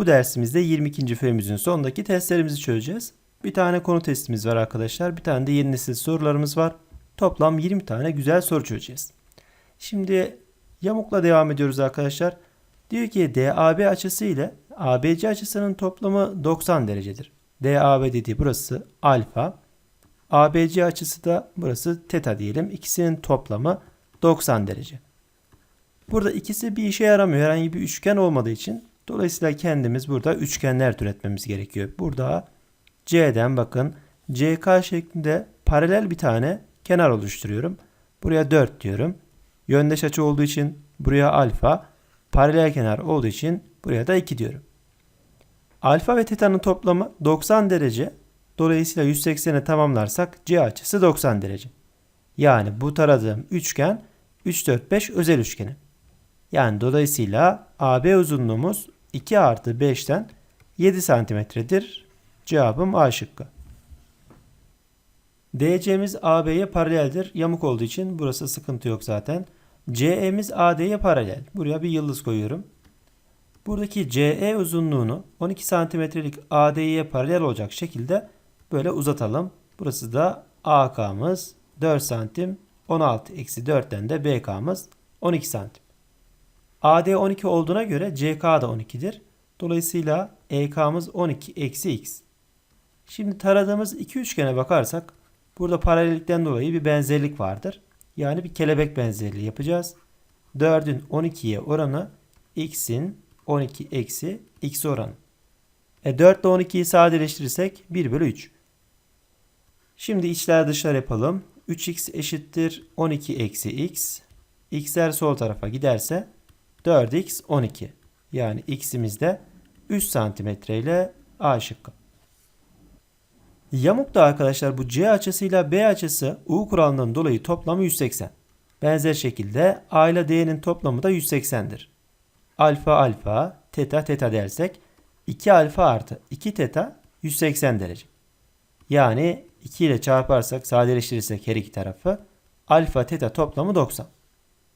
Bu dersimizde 22. föyümüzün sonundaki testlerimizi çözeceğiz. Bir tane konu testimiz var arkadaşlar. Bir tane de yeni nesil sorularımız var. Toplam 20 tane güzel soru çözeceğiz. Şimdi yamukla devam ediyoruz arkadaşlar. Diyor ki DAB açısı ile ABC açısının toplamı 90 derecedir. DAB dediği burası alfa. ABC açısı da burası teta diyelim. İkisinin toplamı 90 derece. Burada ikisi bir işe yaramıyor. Herhangi bir üçgen olmadığı için. Dolayısıyla kendimiz burada üçgenler türetmemiz gerekiyor. Burada C'den bakın CK şeklinde paralel bir tane kenar oluşturuyorum. Buraya 4 diyorum. Yöndeş açı olduğu için buraya alfa. Paralel kenar olduğu için buraya da 2 diyorum. Alfa ve teta'nın toplamı 90 derece. Dolayısıyla 180'e tamamlarsak C açısı 90 derece. Yani bu taradığım üçgen 3, 4, 5 özel üçgeni. Yani dolayısıyla AB uzunluğumuz 2 artı 5'ten 7 santimetredir. Cevabım A şıkkı. DC'miz AB'ye paraleldir. Yamuk olduğu için burası sıkıntı yok zaten. CE'miz AD'ye paralel. Buraya bir yıldız koyuyorum. Buradaki CE uzunluğunu 12 santimetrelik AD'ye paralel olacak şekilde böyle uzatalım. Burası da AK'mız 4 santim. 16 eksi 4'ten de BK'mız 12 santim. AD 12 olduğuna göre CK da 12'dir. Dolayısıyla EK'mız 12 eksi x. Şimdi taradığımız iki üçgene bakarsak burada paralellikten dolayı bir benzerlik vardır. Yani bir kelebek benzerliği yapacağız. 4'ün 12'ye oranı x'in 12 eksi x oranı. E 4 ile 12'yi sadeleştirirsek 1 bölü 3. Şimdi içler dışlar yapalım. 3x eşittir 12 eksi x. x'ler sol tarafa giderse 4x 12. Yani x'imiz de 3 santimetre ile A şıkkı. Yamukta arkadaşlar bu C açısıyla B açısı U kuralından dolayı toplamı 180. Benzer şekilde A ile D'nin toplamı da 180'dir. Alfa alfa, teta teta dersek 2 alfa artı 2 teta 180 derece. Yani 2 ile çarparsak sadeleştirirsek her iki tarafı alfa teta toplamı 90.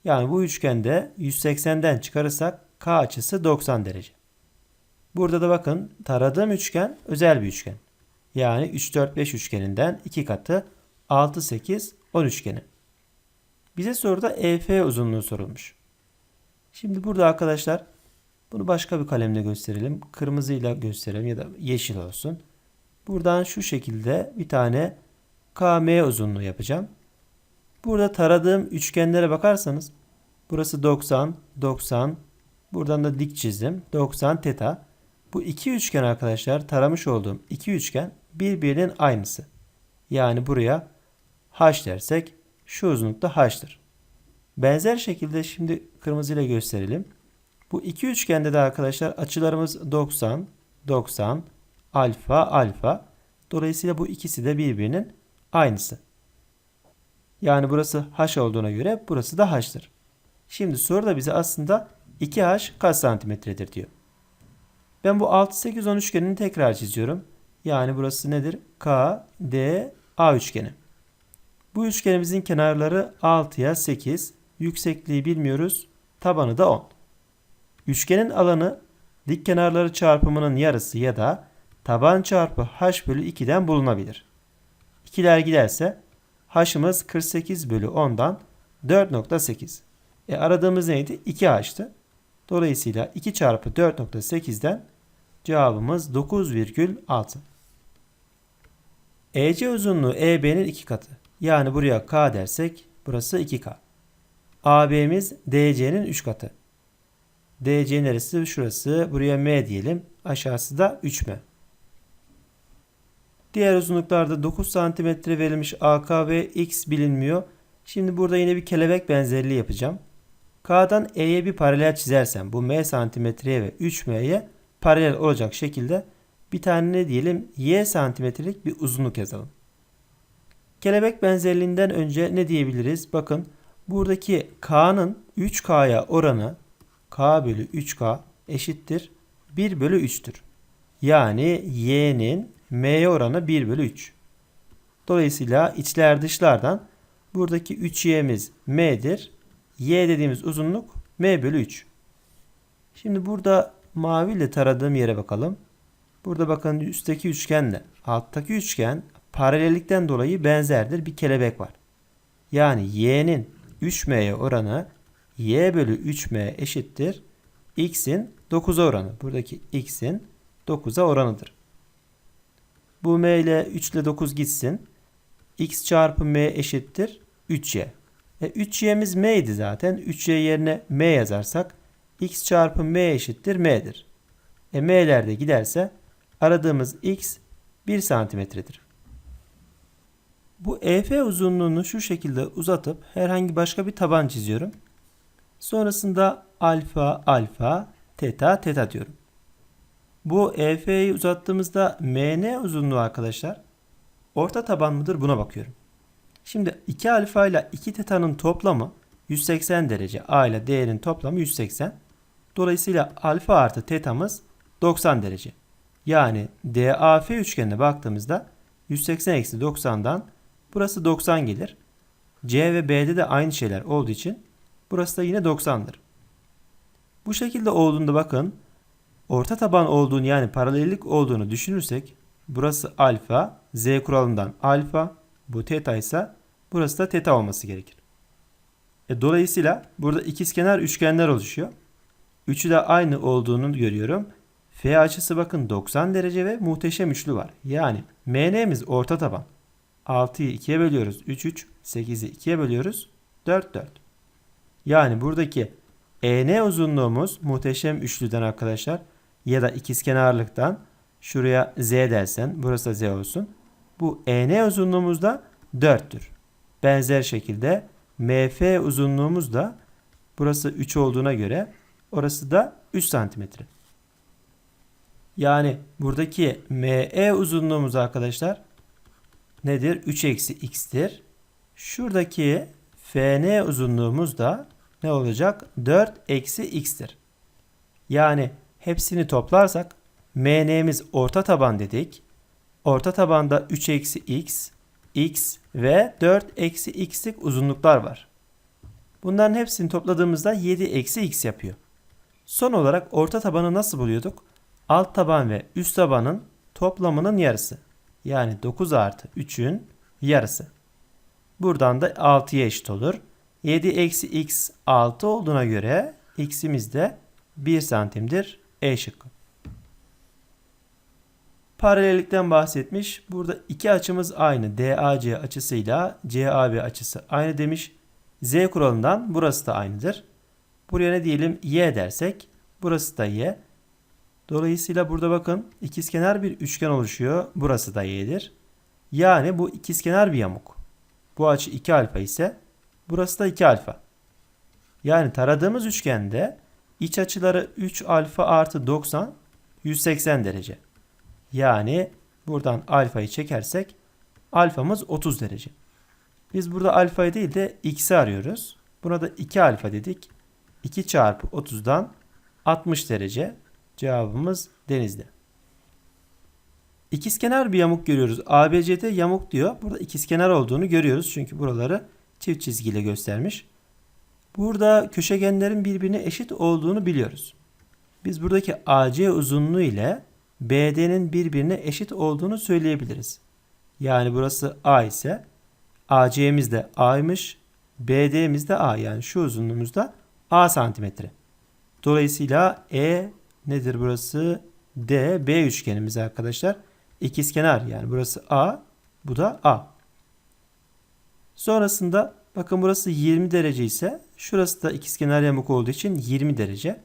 Yani bu üçgende 180'den çıkarırsak K açısı 90 derece. Burada da bakın taradığım üçgen özel bir üçgen. Yani 3 4 5 üçgeninden 2 katı 6 8 10 üçgeni. Bize soruda EF uzunluğu sorulmuş. Şimdi burada arkadaşlar bunu başka bir kalemle gösterelim. Kırmızıyla gösterelim ya da yeşil olsun. Buradan şu şekilde bir tane KM uzunluğu yapacağım. Burada taradığım üçgenlere bakarsanız burası 90, 90. Buradan da dik çizdim. 90 teta. Bu iki üçgen arkadaşlar taramış olduğum iki üçgen birbirinin aynısı. Yani buraya h dersek şu uzunlukta h'tır. Benzer şekilde şimdi kırmızı ile gösterelim. Bu iki üçgende de arkadaşlar açılarımız 90, 90, alfa, alfa. Dolayısıyla bu ikisi de birbirinin aynısı. Yani burası h olduğuna göre burası da h'tır. Şimdi soruda bize aslında 2h kaç santimetredir diyor. Ben bu 6, 8, 10 üçgenini tekrar çiziyorum. Yani burası nedir? K, D, A üçgeni. Bu üçgenimizin kenarları 6'ya 8. Yüksekliği bilmiyoruz. Tabanı da 10. Üçgenin alanı dik kenarları çarpımının yarısı ya da taban çarpı h bölü 2'den bulunabilir. İkiler giderse h'ımız 48 bölü 10'dan 4.8. E aradığımız neydi? 2h'tı. Dolayısıyla 2 çarpı 4.8'den cevabımız 9,6. EC uzunluğu EB'nin 2 katı. Yani buraya K dersek burası 2K. AB'miz DC'nin 3 katı. DC neresi? Şurası. Buraya M diyelim. Aşağısı da 3M. Diğer uzunluklarda 9 cm verilmiş AK ve X bilinmiyor. Şimdi burada yine bir kelebek benzerliği yapacağım. K'dan E'ye bir paralel çizersem bu M santimetreye ve 3M'ye paralel olacak şekilde bir tane ne diyelim Y santimetrelik bir uzunluk yazalım. Kelebek benzerliğinden önce ne diyebiliriz? Bakın buradaki K'nın 3K'ya oranı K bölü 3K eşittir 1 bölü 3'tür. Yani Y'nin M'ye oranı 1 bölü 3. Dolayısıyla içler dışlardan buradaki 3Y'miz M'dir. Y dediğimiz uzunluk M bölü 3. Şimdi burada maviyle taradığım yere bakalım. Burada bakın üstteki üçgenle alttaki üçgen paralellikten dolayı benzerdir. Bir kelebek var. Yani y'nin 3m'ye oranı y bölü 3m eşittir. x'in 9'a oranı. Buradaki x'in 9'a oranıdır. Bu m ile 3 ile 9 gitsin. x çarpı m eşittir 3y. E 3y'miz m idi zaten. 3y yerine m yazarsak x çarpı m eşittir m'dir. E m'ler de giderse aradığımız x 1 santimetredir. Bu EF uzunluğunu şu şekilde uzatıp herhangi başka bir taban çiziyorum. Sonrasında alfa alfa teta teta diyorum. Bu EF'yi uzattığımızda MN uzunluğu arkadaşlar orta taban mıdır buna bakıyorum. Şimdi 2 alfa ile 2 teta'nın toplamı 180 derece. A ile D'nin toplamı 180. Dolayısıyla alfa artı teta'mız 90 derece. Yani DAF üçgenine baktığımızda 180 eksi 90'dan burası 90 gelir. C ve B'de de aynı şeyler olduğu için burası da yine 90'dır. Bu şekilde olduğunda bakın orta taban olduğunu yani paralellik olduğunu düşünürsek burası alfa z kuralından alfa bu teta ise burası da teta olması gerekir. E, dolayısıyla burada ikizkenar üçgenler oluşuyor. Üçü de aynı olduğunu görüyorum. F açısı bakın 90 derece ve muhteşem üçlü var. Yani MN'miz orta taban. 6'yı 2'ye bölüyoruz. 3 3. 8'i 2'ye bölüyoruz. 4 4. Yani buradaki EN uzunluğumuz muhteşem üçlüden arkadaşlar ya da ikizkenarlıktan şuraya Z dersen burası da Z olsun. Bu EN uzunluğumuz da 4'tür. Benzer şekilde MF uzunluğumuz da burası 3 olduğuna göre orası da 3 santimetre. Yani buradaki ME uzunluğumuz arkadaşlar nedir? 3 eksi x'tir. Şuradaki FN uzunluğumuz da ne olacak? 4 eksi x'tir. Yani hepsini toplarsak MN'miz orta taban dedik. Orta tabanda 3 eksi x, x ve 4 eksi x'lik uzunluklar var. Bunların hepsini topladığımızda 7 eksi x yapıyor. Son olarak orta tabanı nasıl buluyorduk? Alt taban ve üst tabanın toplamının yarısı. Yani 9 artı 3'ün yarısı. Buradan da 6'ya eşit olur. 7 eksi x 6 olduğuna göre x'imiz de 1 santimdir. E şıkkı. Paralellikten bahsetmiş. Burada iki açımız aynı. DAC açısıyla CAB açısı aynı demiş. Z kuralından burası da aynıdır. Buraya ne diyelim? Y dersek burası da Y. Dolayısıyla burada bakın ikizkenar bir üçgen oluşuyor. Burası da y'dir. Yani bu ikizkenar bir yamuk. Bu açı 2 alfa ise burası da 2 alfa. Yani taradığımız üçgende iç açıları 3 alfa artı 90 180 derece. Yani buradan alfayı çekersek alfamız 30 derece. Biz burada alfayı değil de x'i arıyoruz. Buna da 2 alfa dedik. 2 çarpı 30'dan 60 derece. Cevabımız denizli. İkizkenar bir yamuk görüyoruz. ABCD yamuk diyor. Burada ikizkenar olduğunu görüyoruz. Çünkü buraları çift çizgiyle göstermiş. Burada köşegenlerin birbirine eşit olduğunu biliyoruz. Biz buradaki AC uzunluğu ile BD'nin birbirine eşit olduğunu söyleyebiliriz. Yani burası A ise AC'miz de A'ymış. BD'miz de A yani şu uzunluğumuz da A santimetre. Dolayısıyla E nedir burası? D, B üçgenimiz arkadaşlar. İkizkenar yani burası A, bu da A. Sonrasında bakın burası 20 derece ise şurası da ikizkenar yamuk olduğu için 20 derece.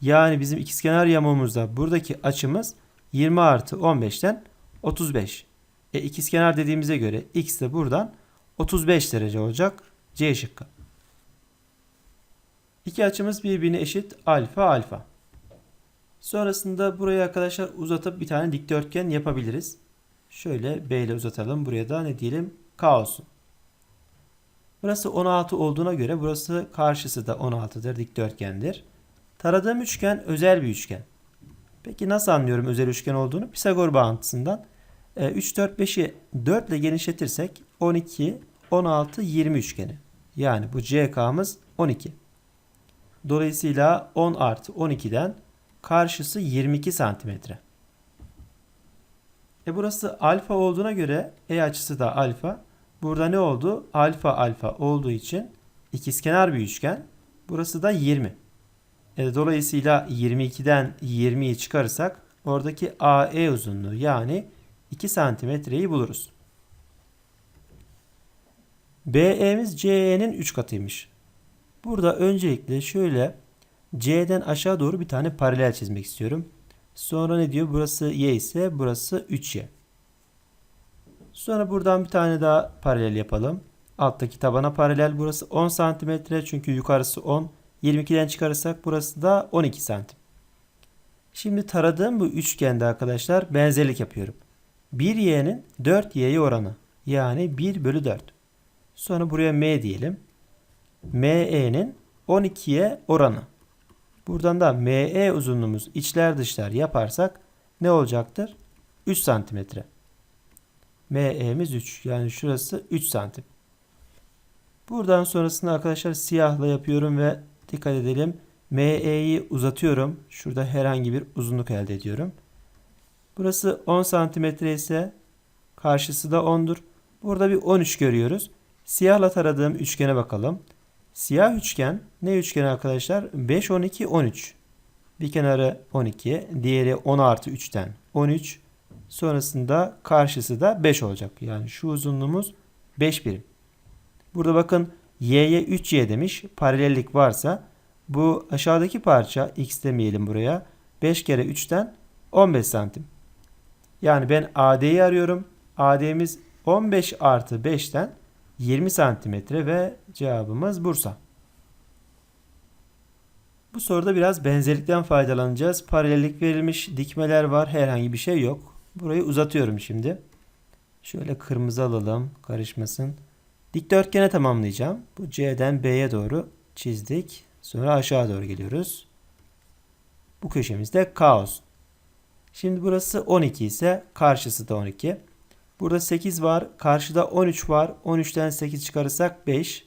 Yani bizim ikizkenar yamuğumuzda buradaki açımız 20 artı 15'ten 35. E ikizkenar dediğimize göre x de buradan 35 derece olacak. C şıkkı. İki açımız birbirine eşit alfa alfa. Sonrasında buraya arkadaşlar uzatıp bir tane dikdörtgen yapabiliriz. Şöyle B ile uzatalım. Buraya da ne diyelim? K olsun. Burası 16 olduğuna göre burası karşısı da 16'dır. Dikdörtgendir. Taradığım üçgen özel bir üçgen. Peki nasıl anlıyorum özel üçgen olduğunu? Pisagor bağıntısından 3, 4, 5'i 4 ile genişletirsek 12, 16, 20 üçgeni. Yani bu CK'mız 12. Dolayısıyla 10 artı 12'den Karşısı 22 santimetre. E burası alfa olduğuna göre E açısı da alfa. Burada ne oldu? Alfa alfa olduğu için ikizkenar bir üçgen. Burası da 20. E, dolayısıyla 22'den 20'yi çıkarırsak oradaki AE uzunluğu yani 2 santimetreyi buluruz. BE'miz CE'nin 3 katıymış. Burada öncelikle şöyle C'den aşağı doğru bir tane paralel çizmek istiyorum. Sonra ne diyor? Burası Y ise burası 3Y. Sonra buradan bir tane daha paralel yapalım. Alttaki tabana paralel. Burası 10 santimetre çünkü yukarısı 10. 22'den çıkarırsak burası da 12 santim. Şimdi taradığım bu üçgende arkadaşlar benzerlik yapıyorum. 1y'nin 4y'ye oranı. Yani 1 bölü 4. Sonra buraya m diyelim. me'nin 12'ye oranı. Buradan da me uzunluğumuz içler dışlar yaparsak ne olacaktır? 3 santimetre. Me'miz 3. Yani şurası 3 santim. Buradan sonrasında arkadaşlar siyahla yapıyorum ve dikkat edelim. ME'yi uzatıyorum. Şurada herhangi bir uzunluk elde ediyorum. Burası 10 santimetre ise karşısı da 10'dur. Burada bir 13 görüyoruz. Siyahla taradığım üçgene bakalım. Siyah üçgen ne üçgeni arkadaşlar? 5, 12, 13. Bir kenarı 12, diğeri 10 artı 3'ten 13. Sonrasında karşısı da 5 olacak. Yani şu uzunluğumuz 5 birim. Burada bakın y'ye 3y demiş. Paralellik varsa bu aşağıdaki parça x demeyelim buraya. 5 kere 3'ten 15 santim. Yani ben AD'yi arıyorum. AD'miz 15 artı 5'ten 20 santimetre ve cevabımız Bursa. Bu soruda biraz benzerlikten faydalanacağız. Paralellik verilmiş, dikmeler var, herhangi bir şey yok. Burayı uzatıyorum şimdi. Şöyle kırmızı alalım, karışmasın. Dikdörtgene tamamlayacağım. Bu C'den B'ye doğru çizdik. Sonra aşağı doğru geliyoruz. Bu köşemizde K olsun. Şimdi burası 12 ise karşısı da 12. Burada 8 var. Karşıda 13 var. 13'ten 8 çıkarırsak 5.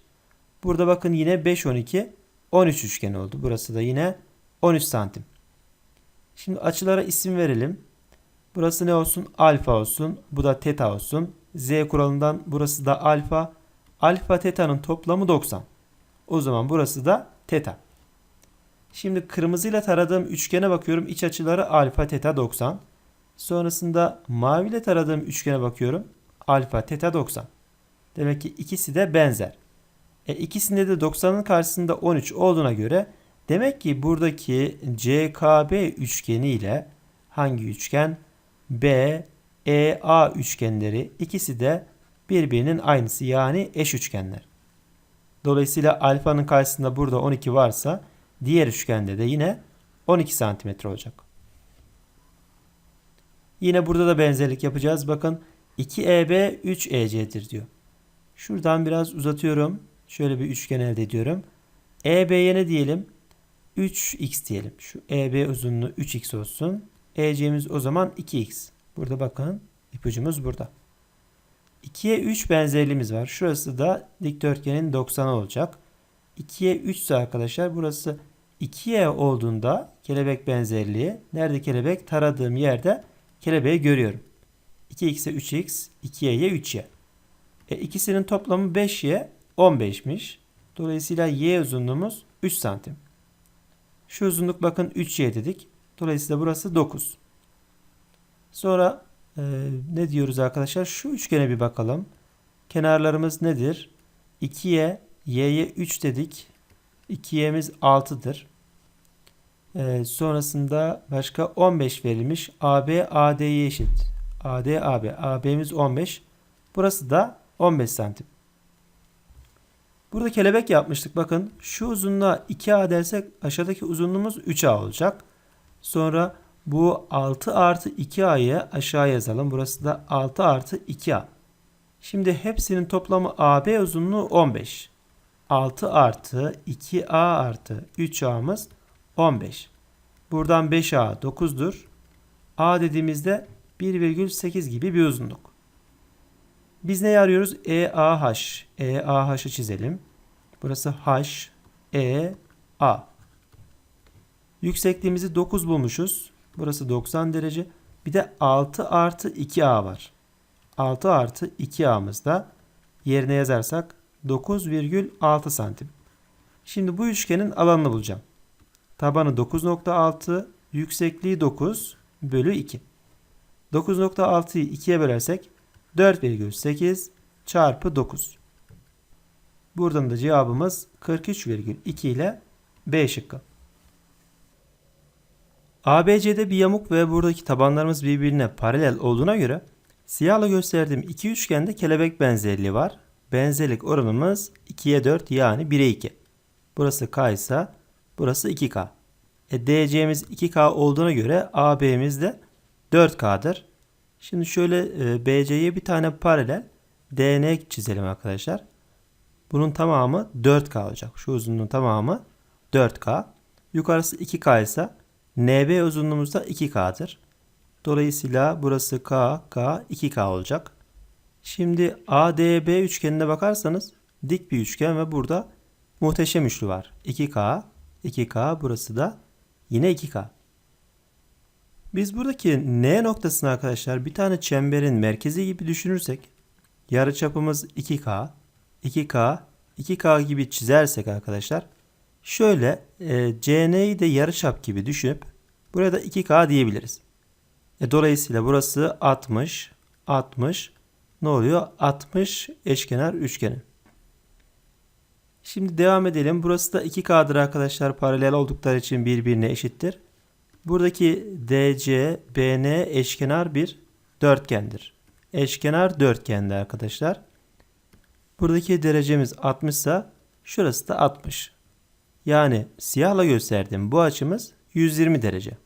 Burada bakın yine 5, 12. 13 üçgen oldu. Burası da yine 13 santim. Şimdi açılara isim verelim. Burası ne olsun? Alfa olsun. Bu da teta olsun. Z kuralından burası da alfa. Alfa teta'nın toplamı 90. O zaman burası da teta. Şimdi kırmızıyla taradığım üçgene bakıyorum. İç açıları alfa teta 90. Sonrasında maviyle taradığım üçgene bakıyorum. Alfa teta 90. Demek ki ikisi de benzer. E, ikisinde de 90'ın karşısında 13 olduğuna göre demek ki buradaki CKB üçgeni ile hangi üçgen? B, EA üçgenleri ikisi de birbirinin aynısı yani eş üçgenler. Dolayısıyla alfanın karşısında burada 12 varsa diğer üçgende de yine 12 santimetre olacak. Yine burada da benzerlik yapacağız. Bakın 2EB 3EC'dir diyor. Şuradan biraz uzatıyorum. Şöyle bir üçgen elde ediyorum. EB'ye ne diyelim? 3x diyelim. Şu EB uzunluğu 3x olsun. EC'miz o zaman 2x. Burada bakın ipucumuz burada. 2'ye 3 benzerliğimiz var. Şurası da dikdörtgenin 90'ı olacak. 2'ye 3 ise arkadaşlar burası 2'ye olduğunda kelebek benzerliği. Nerede kelebek? Taradığım yerde kelebeği görüyorum. 2x'e 3x, 2y'ye 3y. E, ikisinin toplamı 5y, 15'miş. Dolayısıyla y uzunluğumuz 3 santim. Şu uzunluk bakın 3y dedik. Dolayısıyla burası 9. Sonra e, ne diyoruz arkadaşlar? Şu üçgene bir bakalım. Kenarlarımız nedir? 2y, y'ye 3 dedik. 2y'miz 6'dır. E, sonrasında başka 15 verilmiş. AB AD'ye eşit. AD AB. AB'miz 15. Burası da 15 santim. Burada kelebek yapmıştık. Bakın şu uzunluğa 2A dersek aşağıdaki uzunluğumuz 3A olacak. Sonra bu 6 artı 2A'yı aşağı yazalım. Burası da 6 artı 2A. Şimdi hepsinin toplamı AB uzunluğu 15. 6 artı 2A artı 3A'mız 15. Buradan 5A 9'dur. A dediğimizde 1,8 gibi bir uzunluk. Biz ne arıyoruz? EAH. EAH'ı çizelim. Burası H, E, A. Yüksekliğimizi 9 bulmuşuz. Burası 90 derece. Bir de 6 artı 2A var. 6 artı 2A'mız da yerine yazarsak 9,6 santim. Şimdi bu üçgenin alanını bulacağım. Tabanı 9.6, yüksekliği 9 bölü 2. 9.6'yı 2'ye bölersek 4,8 çarpı 9. Buradan da cevabımız 43,2 ile B şıkkı. ABC'de bir yamuk ve buradaki tabanlarımız birbirine paralel olduğuna göre siyahla gösterdiğim iki üçgende kelebek benzerliği var. Benzerlik oranımız 2'ye 4 yani 1'e 2. Burası K ise burası 2K. E, DC'miz 2K olduğuna göre AB'miz de 4K'dır. Şimdi şöyle e, BC'ye bir tane paralel DN çizelim arkadaşlar. Bunun tamamı 4K olacak. Şu uzunluğun tamamı 4K. Yukarısı 2K ise NB uzunluğumuz da 2K'dır. Dolayısıyla burası K, K, 2K olacak. Şimdi ADB üçgenine bakarsanız dik bir üçgen ve burada muhteşem üçlü var. 2K, 2K burası da yine 2K. Biz buradaki N noktasını arkadaşlar bir tane çemberin merkezi gibi düşünürsek yarıçapımız 2K, 2K, 2K gibi çizersek arkadaşlar şöyle e, CN'yi de yarıçap gibi düşünüp buraya da 2K diyebiliriz. E, dolayısıyla burası 60, 60 ne oluyor? 60 eşkenar üçgeni. Şimdi devam edelim. Burası da 2K'dır arkadaşlar. Paralel oldukları için birbirine eşittir. Buradaki DC, BN eşkenar bir dörtgendir. Eşkenar dörtgendi arkadaşlar. Buradaki derecemiz 60 ise şurası da 60. Yani siyahla gösterdiğim bu açımız 120 derece.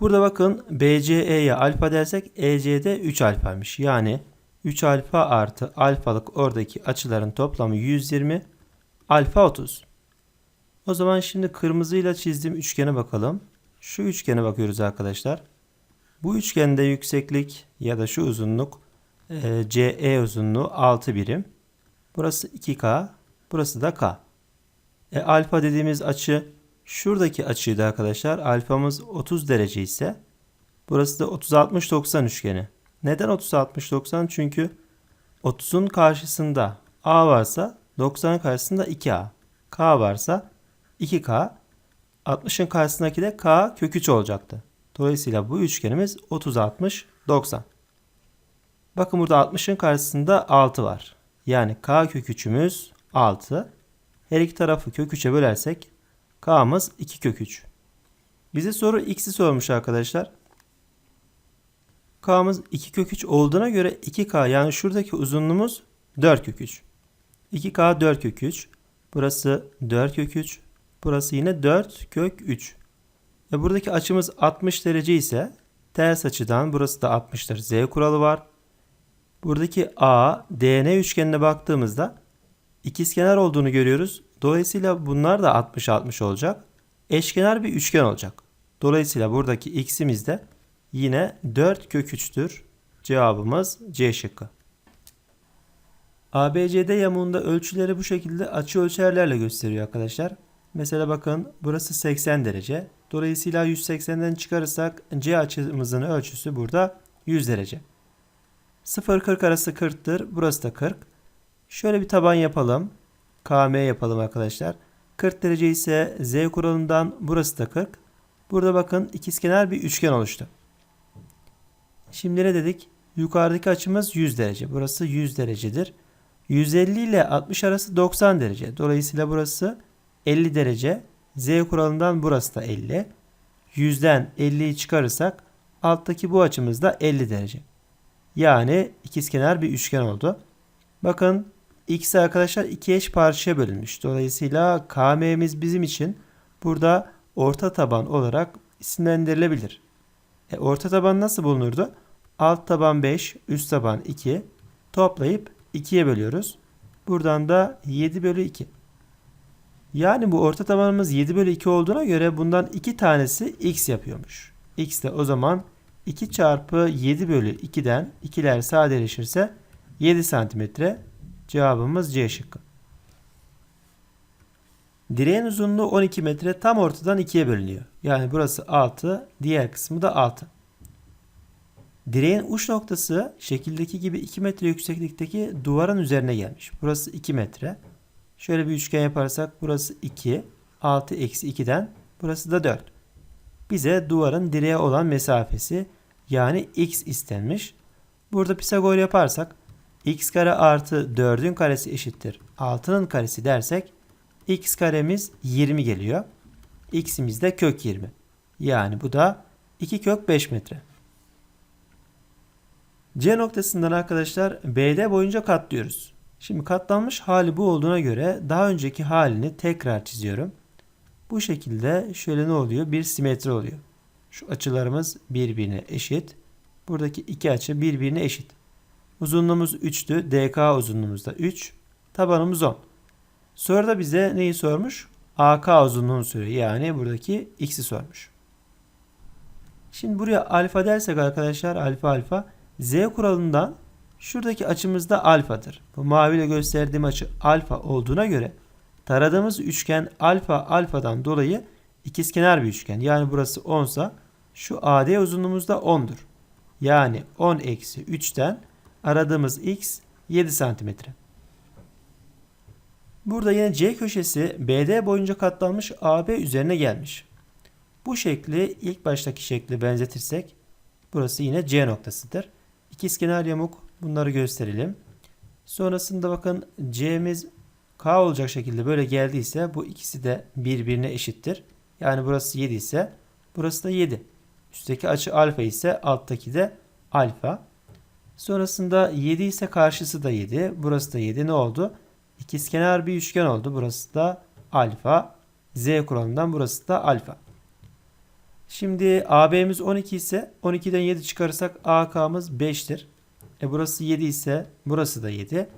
Burada bakın BCE'ye alfa dersek EC'de 3 alfaymış. Yani 3 alfa artı alfalık oradaki açıların toplamı 120 alfa 30. O zaman şimdi kırmızıyla çizdiğim üçgene bakalım. Şu üçgene bakıyoruz arkadaşlar. Bu üçgende yükseklik ya da şu uzunluk e, CE uzunluğu 6 birim. Burası 2K, burası da K. E, alfa dediğimiz açı şuradaki açıydı arkadaşlar. Alfamız 30 derece ise burası da 30-60-90 üçgeni. Neden 30-60-90? Çünkü 30'un karşısında A varsa 90'ın karşısında 2A. K varsa 2K. 60'ın karşısındaki de K kök 3 olacaktı. Dolayısıyla bu üçgenimiz 30-60-90. Bakın burada 60'ın karşısında 6 var. Yani K kök 3'ümüz 6. Her iki tarafı kök 3'e bölersek K'mız 2 kök 3. Bize soru x'i sormuş arkadaşlar. K'mız 2 kök 3 olduğuna göre 2K yani şuradaki uzunluğumuz 4 kök 3. 2K 4 kök 3. Burası 4 kök 3. Burası yine 4 kök 3. Ve buradaki açımız 60 derece ise ters açıdan burası da 60'tır. Z kuralı var. Buradaki A, DN üçgenine baktığımızda ikizkenar olduğunu görüyoruz. Dolayısıyla bunlar da 60-60 olacak. Eşkenar bir üçgen olacak. Dolayısıyla buradaki x'imiz de yine 4 kök 3'tür. Cevabımız C şıkkı. ABCD yamuğunda ölçüleri bu şekilde açı ölçerlerle gösteriyor arkadaşlar. Mesela bakın burası 80 derece. Dolayısıyla 180'den çıkarırsak C açımızın ölçüsü burada 100 derece. 0-40 arası 40'tır. Burası da 40. Şöyle bir taban yapalım. KM yapalım arkadaşlar. 40 derece ise Z kuralından burası da 40. Burada bakın ikizkenar bir üçgen oluştu. Şimdi ne dedik? Yukarıdaki açımız 100 derece. Burası 100 derecedir. 150 ile 60 arası 90 derece. Dolayısıyla burası 50 derece. Z kuralından burası da 50. 100'den 50'yi çıkarırsak alttaki bu açımız da 50 derece. Yani ikizkenar bir üçgen oldu. Bakın x arkadaşlar iki eş parçaya bölünmüş. Dolayısıyla KM'miz bizim için burada orta taban olarak isimlendirilebilir. E, orta taban nasıl bulunurdu? Alt taban 5, üst taban 2 toplayıp 2'ye bölüyoruz. Buradan da 7 bölü 2. Yani bu orta tabanımız 7 bölü 2 olduğuna göre bundan 2 tanesi x yapıyormuş. x de o zaman 2 çarpı 7 bölü 2'den 2'ler sadeleşirse 7 santimetre Cevabımız C şıkkı. Direğin uzunluğu 12 metre tam ortadan ikiye bölünüyor. Yani burası 6, diğer kısmı da 6. Direğin uç noktası şekildeki gibi 2 metre yükseklikteki duvarın üzerine gelmiş. Burası 2 metre. Şöyle bir üçgen yaparsak burası 2, 6 eksi 2'den burası da 4. Bize duvarın direğe olan mesafesi yani x istenmiş. Burada Pisagor yaparsak x kare artı 4'ün karesi eşittir 6'nın karesi dersek x karemiz 20 geliyor. x'imiz de kök 20. Yani bu da 2 kök 5 metre. C noktasından arkadaşlar BD boyunca katlıyoruz. Şimdi katlanmış hali bu olduğuna göre daha önceki halini tekrar çiziyorum. Bu şekilde şöyle ne oluyor? Bir simetri oluyor. Şu açılarımız birbirine eşit. Buradaki iki açı birbirine eşit. Uzunluğumuz 3'tü. DK uzunluğumuz da 3. Tabanımız 10. Soruda bize neyi sormuş? AK uzunluğunu soruyor. Yani buradaki x'i sormuş. Şimdi buraya alfa dersek arkadaşlar alfa alfa z kuralından şuradaki açımız da alfadır. Bu maviyle gösterdiğim açı alfa olduğuna göre taradığımız üçgen alfa alfadan dolayı ikizkenar bir üçgen. Yani burası 10 sa şu AD uzunluğumuz da 10'dur. Yani 10 eksi 3'ten aradığımız x 7 santimetre. Burada yine C köşesi BD boyunca katlanmış AB üzerine gelmiş. Bu şekli ilk baştaki şekle benzetirsek burası yine C noktasıdır. İkizkenar yamuk bunları gösterelim. Sonrasında bakın C'miz K olacak şekilde böyle geldiyse bu ikisi de birbirine eşittir. Yani burası 7 ise burası da 7. Üstteki açı alfa ise alttaki de alfa. Sonrasında 7 ise karşısı da 7. Burası da 7 ne oldu? İkizkenar bir üçgen oldu. Burası da alfa. Z kuralından burası da alfa. Şimdi AB'miz 12 ise 12'den 7 çıkarırsak AK'mız 5'tir. E burası 7 ise burası da 7.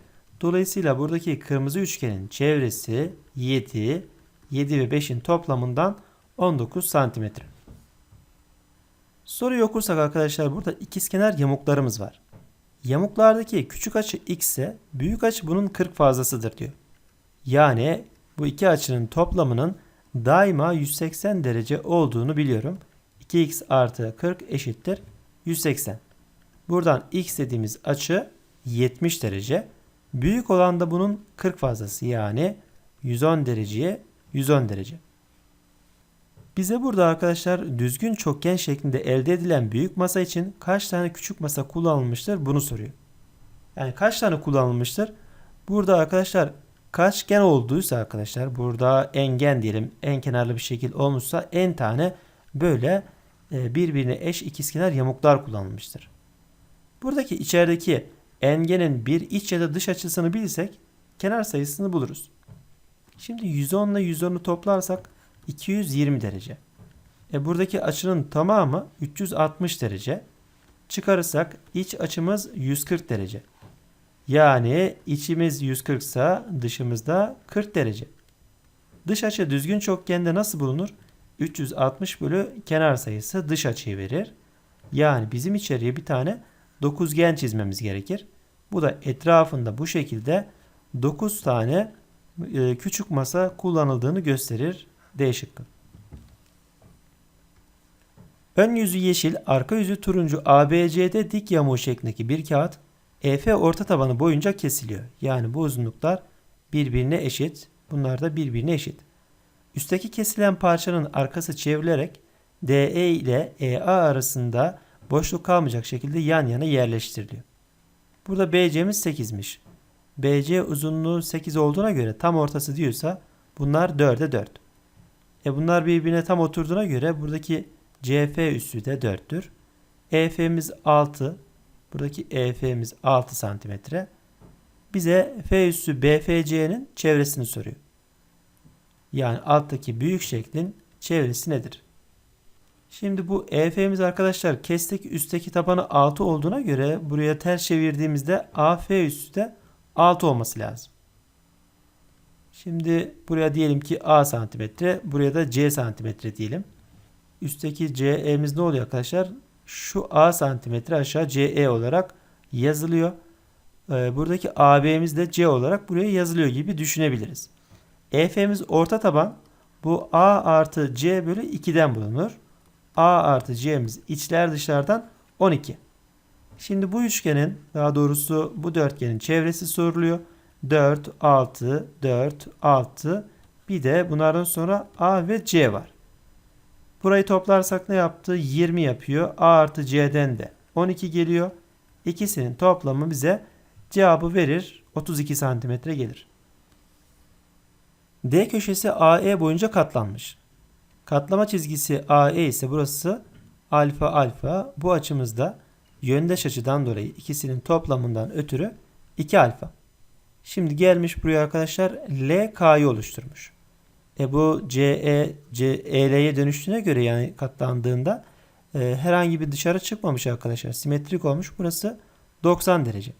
Dolayısıyla buradaki kırmızı üçgenin çevresi 7, 7 ve 5'in toplamından 19 santimetre. Soruyu okursak arkadaşlar burada ikizkenar yamuklarımız var. Yamuklardaki küçük açı x ise büyük açı bunun 40 fazlasıdır diyor. Yani bu iki açının toplamının daima 180 derece olduğunu biliyorum. 2x artı 40 eşittir 180. Buradan x dediğimiz açı 70 derece. Büyük olan da bunun 40 fazlası yani 110 dereceye 110 derece. Bize burada arkadaşlar düzgün çokgen şeklinde elde edilen büyük masa için kaç tane küçük masa kullanılmıştır bunu soruyor. Yani kaç tane kullanılmıştır? Burada arkadaşlar kaçgen olduysa arkadaşlar burada engen diyelim en kenarlı bir şekil olmuşsa en tane böyle e, birbirine eş ikizkenar yamuklar kullanılmıştır. Buradaki içerideki engenin bir iç ya da dış açısını bilirsek kenar sayısını buluruz. Şimdi 110 ile 110'u toplarsak 220 derece. E buradaki açının tamamı 360 derece. Çıkarırsak iç açımız 140 derece. Yani içimiz 140 ise dışımızda 40 derece. Dış açı düzgün çokgende nasıl bulunur? 360 bölü kenar sayısı dış açıyı verir. Yani bizim içeriye bir tane dokuzgen çizmemiz gerekir. Bu da etrafında bu şekilde 9 tane e, küçük masa kullanıldığını gösterir. D şıkkı. Ön yüzü yeşil, arka yüzü turuncu ABCD dik yamuğu şeklindeki bir kağıt EF orta tabanı boyunca kesiliyor. Yani bu uzunluklar birbirine eşit. Bunlar da birbirine eşit. Üstteki kesilen parçanın arkası çevrilerek DE ile EA arasında boşluk kalmayacak şekilde yan yana yerleştiriliyor. Burada BC'miz 8'miş. BC uzunluğu 8 olduğuna göre tam ortası diyorsa bunlar 4'e 4. E bunlar birbirine tam oturduğuna göre buradaki CF üssü de 4'tür. EF'miz 6. Buradaki EF'miz 6 santimetre. Bize F üssü BFC'nin çevresini soruyor. Yani alttaki büyük şeklin çevresi nedir? Şimdi bu EF'miz arkadaşlar kestik üstteki tabanı 6 olduğuna göre buraya ters çevirdiğimizde AF üssü de 6 olması lazım. Şimdi buraya diyelim ki A santimetre, buraya da C santimetre diyelim. Üstteki CE'miz ne oluyor arkadaşlar? Şu A santimetre aşağı CE olarak yazılıyor. Ee, buradaki AB'miz de C olarak buraya yazılıyor gibi düşünebiliriz. EF'miz orta taban. Bu A artı C bölü 2'den bulunur. A artı C'miz içler dışlardan 12. Şimdi bu üçgenin daha doğrusu bu dörtgenin çevresi soruluyor. 4, 6, 4, 6 bir de bunlardan sonra A ve C var. Burayı toplarsak ne yaptı? 20 yapıyor. A artı C'den de 12 geliyor. İkisinin toplamı bize cevabı verir. 32 santimetre gelir. D köşesi AE boyunca katlanmış. Katlama çizgisi AE ise burası alfa alfa. Bu açımızda yöndeş açıdan dolayı ikisinin toplamından ötürü 2 alfa. Şimdi gelmiş buraya arkadaşlar LK'yı oluşturmuş. E bu CE, CEL'ye dönüştüğüne göre yani katlandığında e, herhangi bir dışarı çıkmamış arkadaşlar. Simetrik olmuş. Burası 90 derece.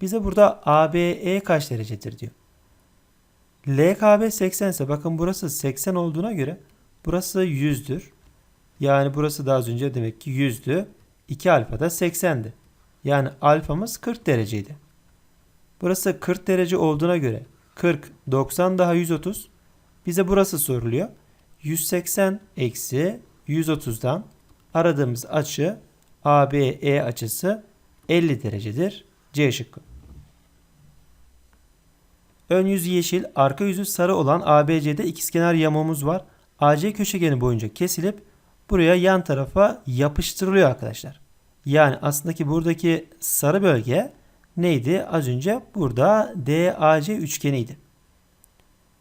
Bize burada ABE kaç derecedir diyor. LKB 80 ise bakın burası 80 olduğuna göre burası 100'dür. Yani burası da az önce demek ki 100'dü. 2 alfa da 80'di. Yani alfamız 40 dereceydi. Burası 40 derece olduğuna göre 40, 90 daha 130. Bize burası soruluyor. 180 eksi 130'dan aradığımız açı ABE açısı 50 derecedir. C şıkkı. Ön yüzü yeşil, arka yüzü sarı olan ABC'de ikizkenar yamuğumuz var. AC köşegeni boyunca kesilip buraya yan tarafa yapıştırılıyor arkadaşlar. Yani aslında ki buradaki sarı bölge neydi? Az önce burada DAC üçgeniydi.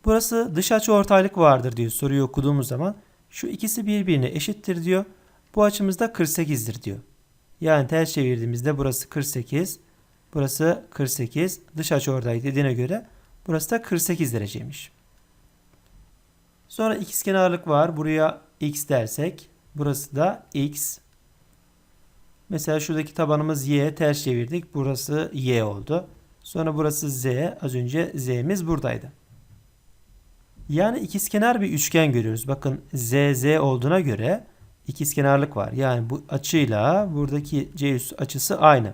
Burası dış açı ortaylık vardır diyor soruyu okuduğumuz zaman. Şu ikisi birbirine eşittir diyor. Bu açımız da 48'dir diyor. Yani ters çevirdiğimizde burası 48, burası 48. Dış açı ortaylık dediğine göre burası da 48 dereceymiş. Sonra ikizkenarlık var. Buraya x dersek burası da x. Mesela şuradaki tabanımız y ters çevirdik. Burası y oldu. Sonra burası z. Az önce z'miz buradaydı. Yani ikizkenar bir üçgen görüyoruz. Bakın z z olduğuna göre ikizkenarlık var. Yani bu açıyla buradaki c üssü açısı aynı.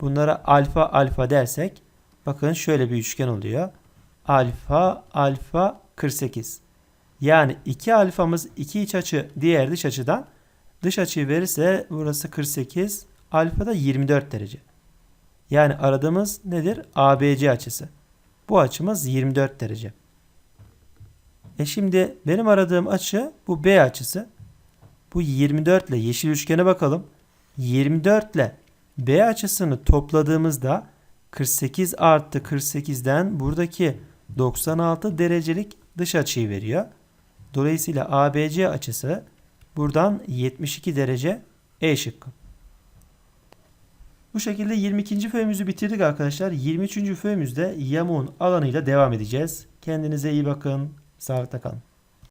Bunlara alfa alfa dersek bakın şöyle bir üçgen oluyor. Alfa alfa 48. Yani 2 alfamız 2 iç açı diğer dış açıdan dış açıyı verirse burası 48 alfa da 24 derece. Yani aradığımız nedir? ABC açısı. Bu açımız 24 derece. E şimdi benim aradığım açı bu B açısı. Bu 24 ile yeşil üçgene bakalım. 24 ile B açısını topladığımızda 48 artı 48'den buradaki 96 derecelik dış açıyı veriyor. Dolayısıyla ABC açısı buradan 72 derece E şıkkı. Bu şekilde 22. föyümüzü bitirdik arkadaşlar. 23. föyümüzde yamuğun alanıyla devam edeceğiz. Kendinize iyi bakın. Sağlıkla kalın.